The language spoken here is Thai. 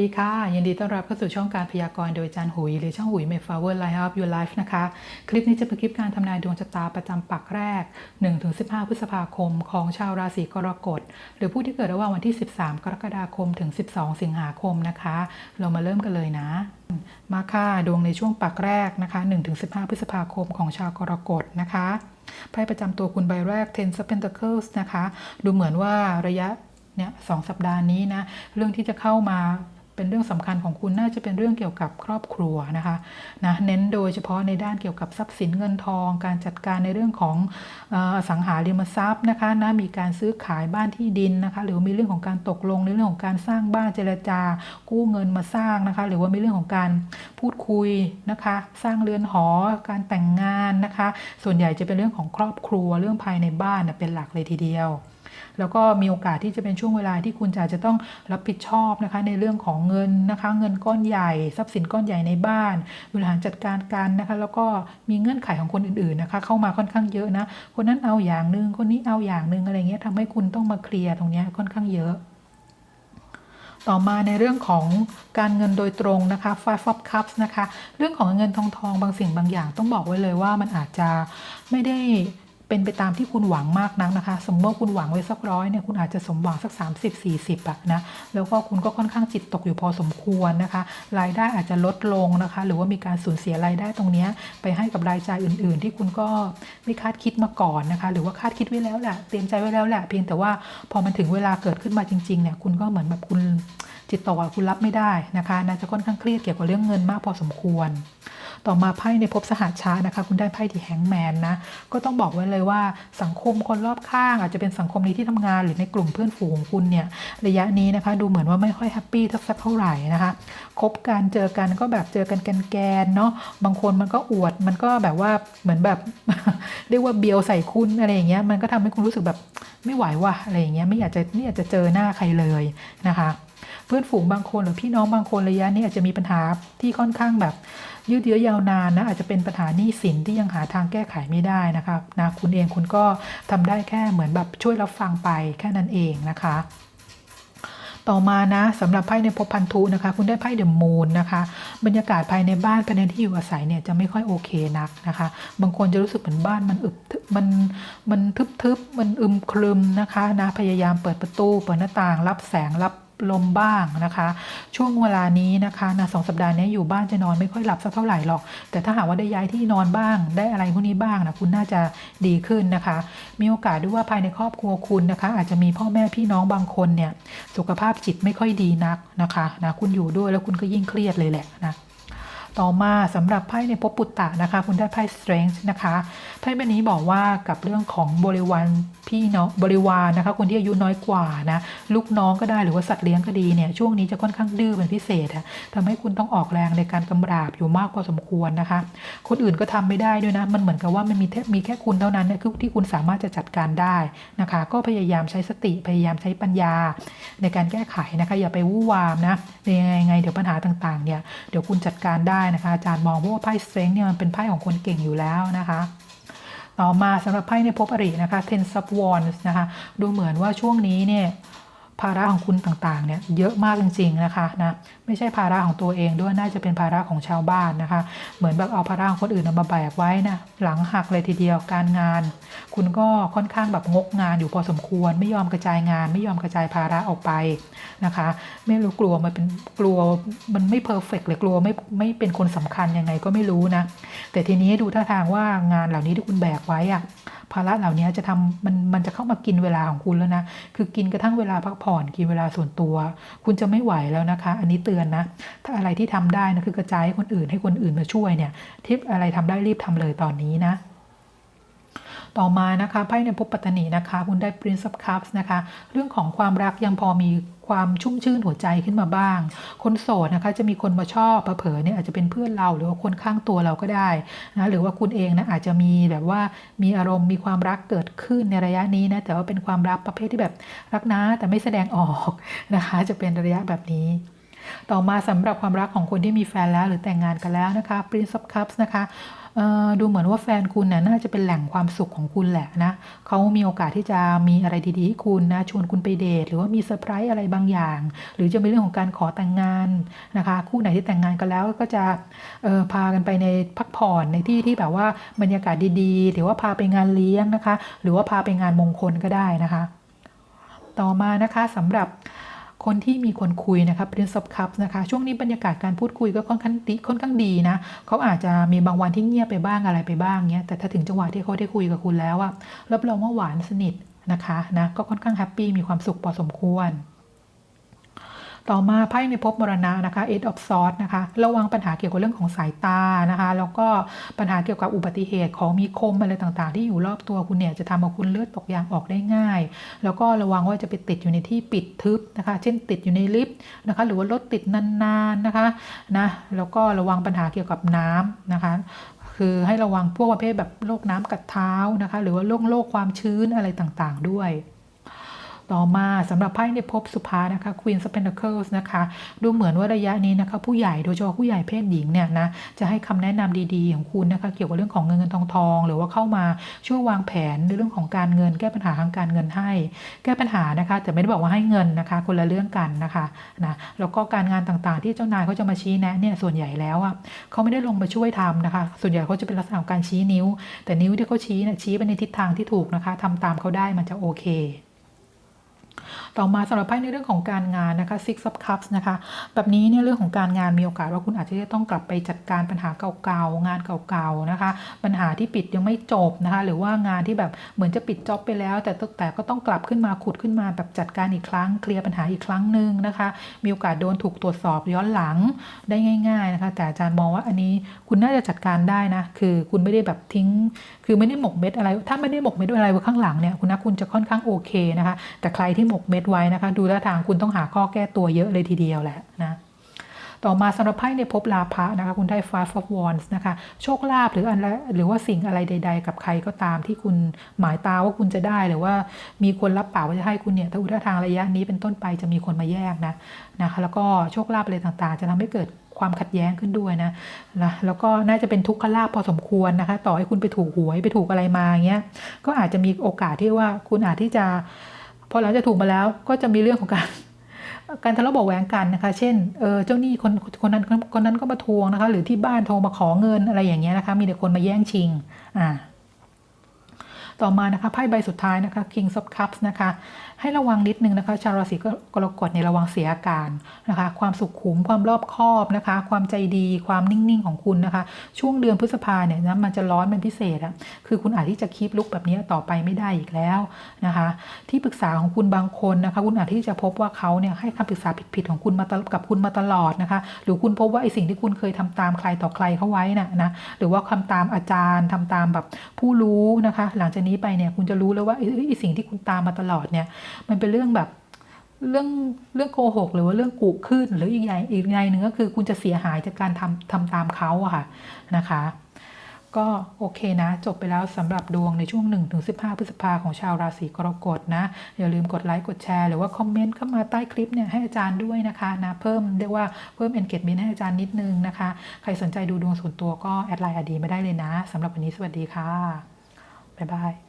ดีค่ะ ยินดีต้อนรับเข้าสู่ช่องการพยากรณ์โดยอาจารย์หุย หรือช่องหุย May Flower Light Up Your Life นะคะ คลิปนี้จะเป็นคลิปการทำนายดวงชะตาประจำปักแรก 1-15 พฤษภาคมของชาวราศีกรกฎ หรือผู้ที่เกิดระหว่างวันที่ 13 กรกฎาคมถึง 12 สิงหาคมนะคะ เรามาเริ่มกันเลยนะมาค่ะดวงในช่วงปักแรกนะคะ1-15 พฤษภาคมของชาวกรกฎนะคะไพ่ประจำตัวคุณใบแรก Ten of Pentacles นะคะ ดูเหมือนว่าระยะเนี่ยสองสัปดาห์นี้นะ เรื่องที่จะเข้ามา เป็นเรื่องสำคัญของคุณน่าจะเป็นเรื่องเกี่ยวกับครอบครัวนะคะนะเน้นโดยเฉพาะในด้านเกี่ยวกับทรัพย์สินเงินทอง การจัดการในเรื่องของอสังหาริมทรัพย์นะคะนะมีการซื้อขายบ้านที่ดินนะคะหรือมีเรื่องของการตกลงในเรื่องของการสร้างบ้านเจรจา กู้เงินมาสร้างนะคะหรือว่ามีเรื่องของการพูดคุยนะคะสร้างเรือนหอการแต่งงานนะคะ ส่วนใหญ่จะเป็นเรื่องของครอบครัวเรื่องภายในบ้านนะเป็นหลักเลยทีเดียว แล้วก็มีโอกาสที่จะเป็นช่วงเวลาที่คุณจะจะต้องรับผิดชอบนะคะในเรื่องของเงินนะคะเงินก้อนใหญ่ ทรัพย์สินก้อนใหญ่ในบ้านบริหารจัดการกันนะคะ แล้วก็มีเงื่อนไขของคนอื่นๆนะคะเข้ามาค่อนข้างเยอะนะคนนั้นเอาอย่างหนึ่งคนนี้เอาอย่างหนึ่งอะไรเงี้ยทำให้คุณต้องมาเคลียร์ตรงนี้ค่อนข้างเยอะต่อมาในเรื่องของการเงินโดยตรงนะคะ Five of Cups นะคะ เรื่องของเงินทองทองบางสิ่งบางอย่างต้องบอกไว้เลยว่ามันอาจจะไม่ได้ เป็นไปตามที่คุณหวังมากนักนะคะ สมมติว่าคุณหวังไว้สักร้อยเนี่ยคุณอาจจะสมหวังสัก 30 40อะนะแล้วก็คุณก็ค่อนข้างจิตตกอยู่พอสมควรนะคะ รายได้อาจจะลดลงนะคะ หรือว่ามีการสูญเสียรายได้ตรงนี้ไปให้กับรายจ่ายอื่น ๆ ที่คุณก็ไม่คาดคิดมาก่อนนะคะ หรือว่าคาดคิดไว้แล้วแหละเตรียมใจไว้แล้วแหละเพียงแต่ว่าพอมันถึงเวลาเกิดขึ้นมาจริง ๆเนี่ยคุณก็เหมือนแบบคุณจิตตกคุณรับไม่ได้นะคะน่าจะค่อนข้างเครียดเกี่ยวกับเรื่องเงินมากพอสมควร ต่อมาไพ่ในภพสหชานะคะ คุณได้ไพ่ที่แฮงแมนนะ ก็ต้องบอกไว้เลยว่าสังคมคนรอบข้าง อาจจะเป็นสังคมในที่ทำงานหรือในกลุ่มเพื่อนฝูงคุณเนี่ยระยะนี้นะคะ ดูเหมือนว่าไม่ค่อยแฮปปี้สักเท่าไหร่นะคะคบกันเจอกันก็แบบเจอกันแกนๆเนาะบางคนมันก็อวดมันก็แบบว่าเหมือนแบบเรียกว่าเบียวใส่คุณอะไรอย่างเงี้ยมันก็ทำให้คุณรู้สึกแบบไม่ไหวว่ะอะไรอย่างเงี้ยไม่อยากจะไม่อยากจะเจอหน้าใครเลยนะคะ เพื่อนฝูงบางคนหรือพี่น้องบางคนระยะนี้อาจจะมีปัญหาที่ค่อนข้างแบบ ยืดเยื้อยาวนานนะอาจจะเป็นปัญหาหนี้สินที่ยังหาทางแก้ไขไม่ได้นะคะนะคุณเองคุณก็ทำได้แค่เหมือนแบบช่วยรับฟังไปแค่นั้นเองนะคะต่อมานะสำหรับไพ่ในภพพันธุนะคะ คุณได้ไพ่เดอะมูนนะคะบรรยากาศภายในบ้านภายในที่อยู่อาศัยเนี่ยจะไม่ค่อยโอเคนักนะคะ บางคนจะรู้สึกเหมือนบ้านมันอึบมันมันทึบๆมันอึมครึมนะคะนะพยายามเปิดประตูเปิดหน้าต่าง รับแสงรับ ลมบ้างนะคะ ช่วงเวลานี้นะคะนะสองสัปดาห์นี้อยู่บ้านจะนอนไม่ค่อยหลับสักเท่าไหร่หรอก แต่ถ้าหากว่าได้ย้ายที่นอนบ้าง ได้อะไรพวกนี้บ้างนะคุณน่าจะดีขึ้นนะคะ มีโอกาสด้วยว่าภายในครอบครัวคุณนะคะ อาจจะมีพ่อแม่พี่น้องบางคนเนี่ยสุขภาพจิตไม่ค่อยดีนักนะคะนะคุณอยู่ด้วยแล้วคุณก็ยิ่งเครียดเลยแหละนะต่อมาสำหรับไพ่ในภพปุตตะนะคะ คุณได้ไพ่ strength นะคะไพ่ใบนี้บอกว่ากับเรื่องของบริวาร พี่น้องบริวารนะคะคนที่อายุน้อยกว่านะลูกน้องก็ได้หรือว่าสัตว์เลี้ยงก็ดีเนี่ยช่วงนี้จะค่อนข้างดื้อเป็นพิเศษอะทำให้คุณต้องออกแรงในการกำราบอยู่มากพอสมควรนะคะ คนอื่นก็ทำไม่ได้ด้วยนะ มันเหมือนกับว่ามันมีแค่มีแค่คุณเท่านั้นเนี่ยคือที่คุณสามารถจะจัดการได้นะคะ ก็พยายามใช้สติพยายามใช้ปัญญา ในการแก้ไขนะคะ อย่าไปวู่วามนะยังไงไงเดี๋ยวปัญหาต่างๆเนี่ยเดี๋ยวคุณจัดการได้นะคะ อาจารย์มองว่าไพ่เตรนเนี่ยมันเป็นไพ่ของคนเก่งอยู่แล้วนะคะ ต่อมาสำหรับไพ่ในภพอรินะคะ Ten of Wands นะคะ ดูเหมือนว่าช่วงนี้เนี่ย ภาระของคุณต่างๆเนี่ยเยอะมากจริง ๆนะคะนะไม่ใช่ภาระของตัวเองด้วยน่าจะเป็นภาระของชาวบ้านนะคะ เหมือนแบบเอาภาระของคนอื่นมาแบกไว้นะหลังหักเลยทีเดียวการงาน คุณก็ค่อนข้างแบบงกงานอยู่พอสมควร ไม่ยอมกระจายงาน ไม่ยอมกระจายภาระออกไปนะคะ ไม่รู้กลัวมันเป็นกลัวมันไม่เพอร์เฟกเลยกลัวไม่ไม่เป็นคนสำคัญยังไงก็ไม่รู้นะแต่ทีนี้ดูท่าทางว่างานเหล่านี้ที่คุณแบกไว้อะ ภาระเหล่านี้จะทำมันมันจะเข้ามากินเวลาของคุณแล้วนะ คือกินกระทั่งเวลาพักผ่อนกินเวลาส่วนตัว คุณจะไม่ไหวแล้วนะคะ อันนี้เตือนนะ ถ้าอะไรที่ทำได้นะคือกระจายให้คนอื่นให้คนอื่นมาช่วยเนี่ยทิปอะไรทำได้รีบทำเลยตอนนี้นะ ต่อมานะคะไพ่ในภพปัตตนีนะคะคุณได้ Prince of Cups นะคะ เรื่องของความรักยังพอมีความชุ่มชื่นหัวใจขึ้นมาบ้าง คนโสดนะคะจะมีคนมาชอบเผลอเนี่ยอาจจะเป็นเพื่อนเราหรือว่าคนข้างตัวเราก็ได้นะหรือว่าคุณเองนะอาจจะมีแบบว่ามีอารมณ์มีความรักเกิดขึ้นในระยะนี้นะแต่ว่าเป็นความรักประเภทที่แบบรักนะแต่ไม่แสดงออกนะคะ จะเป็นระยะแบบนี้ ต่อมาสำหรับความรักของคนที่มีแฟนแล้วหรือแต่งงานกันแล้วนะคะ Prince of Cups นะคะดูเหมือนว่าแฟนคุณน่ะน่าจะเป็นแหล่งความสุขของคุณแหละนะเขามีโอกาสที่จะมีอะไรดีๆให้คุณนะชวนคุณไปเดทหรือว่ามีเซอร์ไพรส์อะไรบางอย่าง หรือจะเป็นเรื่องของการขอแต่งงานนะคะ คู่ไหนที่แต่งงานกันแล้วก็จะพากันไปในพักผ่อนในที่ที่แบบว่าบรรยากาศดีๆ หรือว่าพาไปงานเลี้ยงนะคะ หรือว่าพาไปงานมงคลก็ได้นะคะ ต่อมานะคะสำหรับ คนที่มีคนคุยนะคะ Prince of Cups นะคะ ช่วงนี้บรรยากาศการพูดคุยก็ค่อนข้างดีค่อนข้างดีนะเขาอาจจะมีบางวันที่เงียบไปบ้างอะไรไปบ้างเนี้ยแต่ถ้าถึงจังหวะที่เขาได้คุยกับคุณแล้วอะรับรองว่าหวานสนิทนะคะนะก็ค่อนข้างแฮปปี้มีความสุขพอสมควร ต่อมาไพ่ในภพมรณะนะคะ Eight of Swords นะคะระวังปัญหาเกี่ยวกับเรื่องของสายตานะคะ แล้วก็ปัญหาเกี่ยวกับอุบัติเหตุของมีคมอะไรต่างๆ ที่อยู่รอบตัวคุณเนี่ยจะทำให้คุณเลือดตกยางออกได้ง่าย แล้วก็ระวังว่าจะไปติดอยู่ในที่ปิดทึบนะคะ เช่นติดอยู่ในลิฟต์นะคะ หรือว่ารถติดนานๆนะคะนะแล้วก็ระวังปัญหาเกี่ยวกับน้ำนะคะคือให้ระวังพวกประเภทแบบโรคน้ำกัดเท้านะคะ หรือว่าโรคโรคความชื้นอะไรต่างๆด้วย ต่อมาสำหรับไพ่ในภพสุภานะคะ Queen of Pentacles นะคะ ดูเหมือนว่าระยะนี้นะคะ ผู้ใหญ่โดยเฉพาะผู้ใหญ่เพศหญิงเนี่ยนะจะให้คำแนะนำดีๆ ของคุณนะคะ เกี่ยวกับเรื่องของเงินเงินทองทอง หรือว่าเข้ามาช่วยวางแผนในเรื่องของการเงิน แก้ปัญหาทางการเงินให้ แก้ปัญหานะคะ แต่ไม่ได้บอกว่าให้เงินนะคะ คนละเรื่องกันนะคะนะแล้วก็การงานต่างๆ ที่เจ้านายเขาจะมาชี้แนะเนี่ยส่วนใหญ่แล้วอะเขาไม่ได้ลงมาช่วยทำนะคะ ส่วนใหญ่เขาจะเป็นลักษณะของการชี้นิ้ว แต่นิ้วที่เขาชี้เนี่ยชี้ไปในทิศทางที่ถูกนะคะทำตามเขาได้มันจะโอเค ต่อมาสำหรับไพ่ในเรื่องของการงานนะคะ Six of Cups นะคะ แบบนี้เนี่ยเรื่องของการงานมีโอกาสว่าคุณอาจจะต้องกลับไปจัดการปัญหาเก่าๆ งานเก่าๆ นะคะ ปัญหาที่ปิดยังไม่จบนะคะ หรือว่างานที่แบบเหมือนจะปิดจ็อบไปแล้ว แต่แต่ก็ต้องกลับขึ้นมาขุดขึ้นมาแบบจัดการอีกครั้ง เคลียร์ปัญหาอีกครั้งหนึ่งนะคะ มีโอกาสโดนถูกตรวจสอบย้อนหลังได้ง่าย ๆ นะคะ แต่อาจารย์มองว่าอันนี้คุณน่าจะจัดการได้นะ คือคุณไม่ได้แบบทิ้ง คือไม่ได้หมกเม็ดอะไร ถ้าไม่ได้หมกเม็ดอะไรไว้ข้างหลังเนี่ย คุณนะคุณจะค่อนข้างโอเคนะคะ แต่ใครที่หมก6 เม็ดไว้นะคะ ดูท่าทางคุณต้องหาข้อแก้ตัวเยอะเลยทีเดียวแหละนะต่อมาสำหรับไพ่ในภพลาภะนะคะ คุณได้ Five of Wands นะคะ โชคลาภหรืออะไรหรือว่าสิ่งอะไรใด ๆ กับใครก็ตามที่คุณหมายตาว่าคุณจะได้หรือว่ามีคนรับปากว่าจะให้คุณเนี่ยถ้าอุท่าทางระยะนี้เป็นต้นไปจะมีคนมาแย่งนะนะคะแล้วก็โชคลาภอะไรต่างๆ จะทำให้เกิดความขัดแย้งขึ้นด้วยนะนะ แล้วก็น่าจะเป็นทุกขลาภพอสมควรนะคะ ต่อให้คุณไปถูกหวยไปถูกอะไรมาเงี้ยก็อาจจะมีโอกาสที่ว่าคุณอาจที่จะ พอหลังจากถูกมาแล้วก็จะมีเรื่องของการการทะเลาะเบาะแหวงกันนะคะ เช่น เออเจ้าหนี้คนคนนั้นคนนั้นก็มาทวงนะคะ หรือที่บ้านโทรมาขอเงินอะไรอย่างเงี้ยนะคะ มีแต่คนมาแย่งชิง อ่า ต่อมานะคะไพ่ใบสุดท้ายนะคะ King of Cups นะคะ ให้ระวังนิดนึงนะคะ ชาวราศีกรกฎในยระวังเสียอาการนะคะ ความสุขขุมความรอบคอบนะคะ ความใจดีความนิ่งๆของคุณนะคะ ช่วงเดือนพฤษภาเนี่ยนะมันจะร้อนเป็นพิเศษอะคือคุณอาจที่จะคีปลุกแบบนี้ต่อไปไม่ได้อีกแล้วนะคะ ที่ปรึกษาของคุณบางคนนะคะ คุณอาจที่จะพบว่าเขาเนี่ยให้คำปรึกษาผิดๆของคุณมาตลกับคุณมาตลอดนะคะ หรือคุณพบว่าไอสิ่งที่คุณเคยทำตามใครต่อใครเขาไว้น่ะนะหรือว่าทำตามอาจารย์ทำตามแบบผู้รู้นะคะ หลังจากนี้ไปเนี่ย คุณจะรู้แล้วว่าไอ้สิ่งที่คุณตามมาตลอดเนี่ย มันเป็นเรื่องแบบเรื่องเรื่องโกหกหรือว่าเรื่องกุขึ้น หรืออีกอย่างอีกอย่างหนึ่งก็คือคุณจะเสียหายจากการทำทำตามเขาอะค่ะนะคะ ก็โอเคนะ จบไปแล้วสำหรับดวงในช่วง 1-15 พฤษภาของชาวราศีกรกฎนะ อย่าลืมกดไลค์กดแชร์ หรือว่าคอมเมนต์เข้ามาใต้คลิปเนี่ยให้อาจารย์ด้วยนะคะนะเพิ่มเรียกว่าเพิ่ม engagement ให้อาจารย์นิดนึงนะคะ ใครสนใจดูดวงส่วนตัวก็แอดไลน์อดีมาได้เลยนะสำหรับวันนี้สวัสดีค่ะ บ๊ายบาย